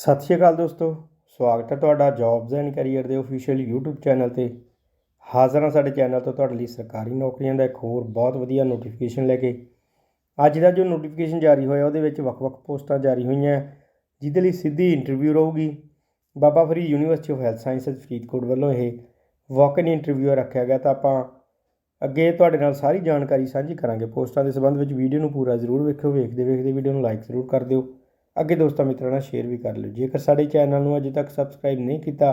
ਸਤਿ ਸ਼੍ਰੀ ਅਕਾਲ ਦੋਸਤੋ, ਸਵਾਗਤ ਹੈ ਤੁਹਾਡਾ ਜੌਬਸ ਐਂਡ ਕੈਰੀਅਰ ਦੇ ਅਫੀਸ਼ੀਅਲ YouTube ਚੈਨਲ ਤੇ। ਹਾਜ਼ਰ ਹਾਂ ਸਾਡੇ ਚੈਨਲ ਤੋਂ ਤੁਹਾਡੇ ਲਈ ਸਰਕਾਰੀ ਨੌਕਰੀਆਂ ਦਾ ਇੱਕ ਹੋਰ ਬਹੁਤ ਵਧੀਆ ਨੋਟੀਫਿਕੇਸ਼ਨ ਲੈ ਕੇ। ਅੱਜ ਦਾ ਜੋ ਨੋਟੀਫਿਕੇਸ਼ਨ ਜਾਰੀ ਹੋਇਆ, ਉਹਦੇ ਵਿੱਚ ਵੱਖ-ਵੱਖ ਪੋਸਟਾਂ ਜਾਰੀ ਹੋਈਆਂ ਜਿਹਦੇ ਲਈ ਸਿੱਧੀ ਇੰਟਰਵਿਊ ਰਹੂਗੀ। Baba Farid university of health sciences Faridkot ਵੱਲੋਂ ਇਹ ਵਾਕ ਇਨ ਇੰਟਰਵਿਊ ਰੱਖਿਆ ਗਿਆ, ਤਾਂ ਆਪਾਂ ਅੱਗੇ ਤੁਹਾਡੇ ਨਾਲ ਸਾਰੀ ਜਾਣਕਾਰੀ ਸਾਂਝੀ ਕਰਾਂਗੇ। ਪੋਸਟਾਂ ਦੇ ਸੰਬੰਧ ਵਿੱਚ ਵੀਡੀਓ ਨੂੰ ਪੂਰਾ ਜ਼ਰੂਰ ਵੇਖਿਓ ਵੇਖਦੇ ਵੇਖਦੇ ਵੀਡੀਓ ਨੂੰ ਲਾਈਕ ਜ਼ਰੂਰ ਕਰ ਦਿਓ। ਅੱਗੇ ਦੋਸਤਾਂ ਮਿੱਤਰਾਂ ਨਾਲ ਸ਼ੇਅਰ ਵੀ ਕਰ ਲਿਓ। ਜੇਕਰ ਸਾਡੇ ਚੈਨਲ ਨੂੰ ਅਜੇ ਤੱਕ ਸਬਸਕ੍ਰਾਈਬ ਨਹੀਂ ਕੀਤਾ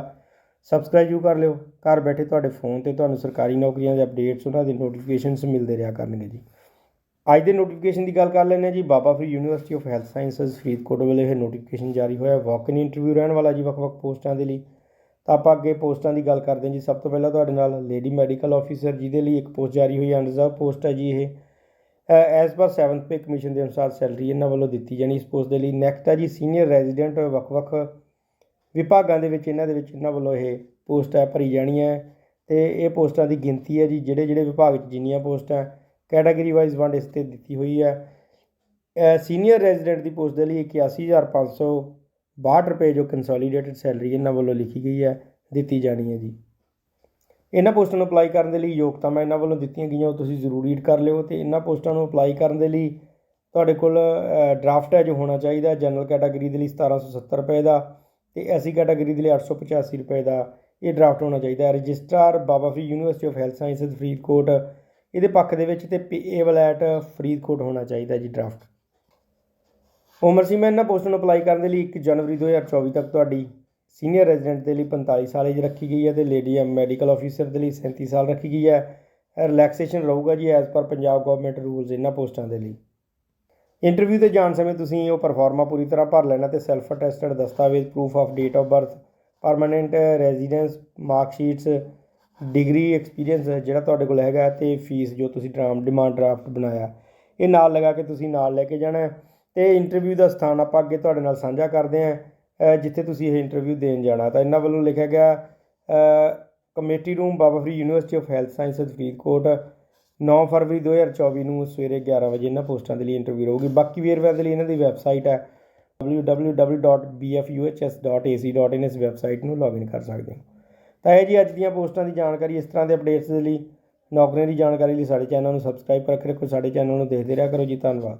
ਸਬਸਕ੍ਰਾਈਬ ਜੂ ਕਰ ਲਿਓ। ਘਰ ਬੈਠੇ ਤੁਹਾਡੇ ਫੋਨ ਤੇ ਤੁਹਾਨੂੰ ਸਰਕਾਰੀ ਨੌਕਰੀਆਂ ਦੇ ਅਪਡੇਟਸ ਉਹਨਾਂ ਦੇ ਨੋਟੀਫਿਕੇਸ਼ਨਸ ਮਿਲਦੇ ਰਿਹਾ ਕਰਨਗੇ ਜੀ। ਅੱਜ ਦੇ ਨੋਟੀਫਿਕੇਸ਼ਨ ਦੀ ਗੱਲ ਕਰ ਲੈਂਦੇ ਹਾਂ ਜੀ। Baba Farid university of health sciences Faridkot ਵੱਲੋਂ ਇਹ ਨੋਟੀਫਿਕੇਸ਼ਨ ਜਾਰੀ ਹੋਇਆ। ਵਾਕ ਇਨ ਇੰਟਰਵਿਊ ਰਹਿਣ ਵਾਲਾ ਜੀ ਵੱਖ-ਵੱਖ ਪੋਸਟਾਂ ਦੇ ਲਈ। ਤਾਂ ਆਪਾਂ ਅੱਗੇ ਪੋਸਟਾਂ ਦੀ ਗੱਲ ਕਰਦੇ ਹਾਂ ਜੀ। ਸਭ ਤੋਂ ਪਹਿਲਾਂ ਤੁਹਾਡੇ ਨਾਲ ਲੇਡੀ ਮੈਡੀਕਲ ਆਫੀਸਰ ਜਿਹਦੇ ਲਈ ਇੱਕ ਪੋਸਟ ਜਾਰੀ ਹੋਈ ਹੈ। ਅਨਰਿਜ਼ਰਵ ਪੋਸਟ ਹੈ ਜੀ ਇਹ। As per 7th pay commission ਦੇ ਅਨੁਸਾਰ ਸੈਲਰੀ ਇਹਨਾਂ ਵੱਲੋਂ ਦਿੱਤੀ ਜਾਣੀ, ਇਸ ਪੋਸਟ ਦੇ ਲਈ ਨੈਕਸਟ ਹੈ ਜੀ ਸੀਨੀਅਰ ਰੈਜ਼ੀਡੈਂਟ ਵੱਖ-ਵੱਖ ਵਿਭਾਗਾਂ ਦੇ ਵਿੱਚ ਇਹਨਾਂ ਦੇ ਵਿੱਚ ਇਹਨਾਂ ਵੱਲੋਂ ਇਹ ਪੋਸਟ ਹੈ ਭਰੀ ਜਾਣੀ ਹੈ ਤੇ ਇਹ ਪੋਸਟਾਂ ਦੀ ਗਿਣਤੀ ਹੈ ਜੀ ਜਿਹੜੇ ਜਿਹੜੇ ਵਿਭਾਗ 'ਚ ਜਿੰਨੀਆਂ ਪੋਸਟਾਂ ਕੈਟਾਗਰੀ ਵਾਈਜ਼ ਵੰਡ ਇਸ ਤੇ ਦਿੱਤੀ ਹੋਈ ਹੈ। ਸੀਨੀਅਰ ਰੈਜ਼ੀਡੈਂਟ ਦੀ ਪੋਸਟ ਦੇ ਲਈ 81562 ਰੁਪਏ ਜੋ ਕੰਸੋਲੀਡੇਟਡ ਸੈਲਰੀ ਇਹਨਾਂ ਵੱਲੋਂ ਲਿਖੀ ਗਈ ਹੈ, ਦਿੱਤੀ ਜਾਣੀ ਹੈ ਜੀ। ਇਹਨਾਂ ਪੋਸਟਾਂ ਨੂੰ ਅਪਲਾਈ ਕਰਨ ਦੇ ਲਈ ਯੋਗਤਾਵਾਂ ਇਹਨਾਂ ਵੱਲੋਂ ਦਿੱਤੀਆਂ ਗਈਆਂ, ਉਹ ਤੁਸੀਂ ਜ਼ਰੂਰ ਰੀਡ ਕਰ ਲਿਓ ਤੇ ਇਹਨਾਂ ਪੋਸਟਾਂ ਨੂੰ ਅਪਲਾਈ ਕਰਨ ਦੇ ਲਈ ਤੁਹਾਡੇ ਕੋਲ ਡਰਾਫਟ ਹੈ ਜੋ ਹੋਣਾ ਚਾਹੀਦਾ ਜਨਰਲ ਕੈਟਾਗਰੀ ਦੇ ਲਈ 1770 ਰੁਪਏ ਦਾ ਤੇ ਐਸੀ ਕੈਟਾਗਰੀ ਦੇ ਲਈ 885 ਰੁਪਏ ਦਾ ਇਹ ਡਰਾਫਟ ਹੋਣਾ ਚਾਹੀਦਾ ਹੈ। Registrar Baba Farid university of health sciences, Faridkot, ਇਹਦੇ ਪੱਖ ਦੇ ਵਿੱਚ ਤੇ ਪੀਏਬਲ ਐਟ ਫਰੀਦਕੋਟ ਹੋਣਾ ਚਾਹੀਦਾ ਜੀ ਡਰਾਫਟ ਉਮਰ ਸੀਮਾ ਇਹਨਾਂ ਪੋਸਟਾਂ ਨੂੰ ਅਪਲਾਈ ਕਰਨ ਦੇ ਲਈ 1 ਜਨਵਰੀ 2024 ਤੱਕ ਤੁਹਾਡੀ ਸੀਨੀਅਰ ਰੈਜ਼ੀਡੈਂਟ ਦੇ ਲਈ 45 ਸਾਲ ਏਜ ਰੱਖੀ ਗਈ ਹੈ ਤੇ ਲੇਡੀ ਮੈਡੀਕਲ ਆਫੀਸਰ ਦੇ ਲਈ 37 ਸਾਲ ਰੱਖੀ ਗਈ ਹੈ। ਰਿਲੈਕਸੇਸ਼ਨ ਰਹੂਗਾ ਜੀ as per Punjab government rules ਇਹਨਾਂ ਪੋਸਟਾਂ ਦੇ ਲਈ। ਇੰਟਰਵਿਊ ਤੇ ਜਾਣ ਸਮੇਂ ਤੁਸੀਂ ਉਹ ਪਰਫਾਰਮਾ ਪੂਰੀ ਤਰ੍ਹਾਂ ਭਰ ਲੈਣਾ ਤੇ ਸੈਲਫ ਅਟੈਸਟਡ ਦਸਤਾਵੇਜ਼, proof of date of birth, permanent residence, mark sheets, degree experience ਜਿਹੜਾ ਤੁਹਾਡੇ ਕੋਲ ਹੈਗਾ ਤੇ ਫੀਸ ਜੋ ਤੁਸੀਂ ਡਰਾਮ, ਡਿਮਾਂਡ ਡਰਾਫਟ ਬਣਾਇਆ। ਇਹ ਨਾਲ ਲਗਾ ਕੇ ਤੁਸੀਂ ਨਾਲ ਲੈ ਕੇ ਜਾਣਾ ਤੇ ਇੰਟਰਵਿਊ ਦਾ ਸਥਾਨ ਆਪਾਂ ਅੱਗੇ ਤੁਹਾਡੇ ਨਾਲ ਸਾਂਝਾ ਕਰਦੇ ਹਾਂ। ਜਿੱਥੇ ਤੁਸੀਂ ਇਹ ਇੰਟਰਵਿਊ ਦੇਣ ਜਾਣਾ, ਤਾਂ ਇਹਨਾਂ ਵੱਲੋਂ ਲਿਖਿਆ ਗਿਆ committee room Baba Farid university of health sciences Faridkot 9 ਫਰਵਰੀ 2024 ਨੂੰ ਸਵੇਰੇ 11 ਵਜੇ ਇਹਨਾਂ ਪੋਸਟਾਂ ਦੇ ਲਈ ਇੰਟਰਵਿਊ ਰਹੂਗੀ। ਬਾਕੀ ਵੇਰਵਿਆਂ ਦੇ ਲਈ ਇਹਨਾਂ ਦੀ ਵੈਬਸਾਈਟ ਹੈ www.bfuhs.ac.in ਇਸ ਵੈਬਸਾਈਟ ਨੂੰ ਲੌਗਇਨ ਕਰ ਸਕਦੇ ਹੋ। ਤਾਂ ਇਹ ਜੀ ਅੱਜ ਦੀਆਂ ਪੋਸਟਾਂ ਦੀ ਜਾਣਕਾਰੀ, ਇਸ ਤਰ੍ਹਾਂ ਦੇ ਅਪਡੇਟਸ ਦੇ ਲਈ, ਨੌਕਰੀਆਂ ਦੀ ਜਾਣਕਾਰੀ ਲਈ ਸਾਡੇ ਚੈਨਲ ਨੂੰ ਸਬਸਕ੍ਰਾਈਬ ਕਰਕੇ ਰੱਖੋ ਸਾਡੇ ਚੈਨਲ ਨੂੰ ਦੇਖਦੇ ਰਿਹਾ ਕਰੋ ਜੀ, ਧੰਨਵਾਦ।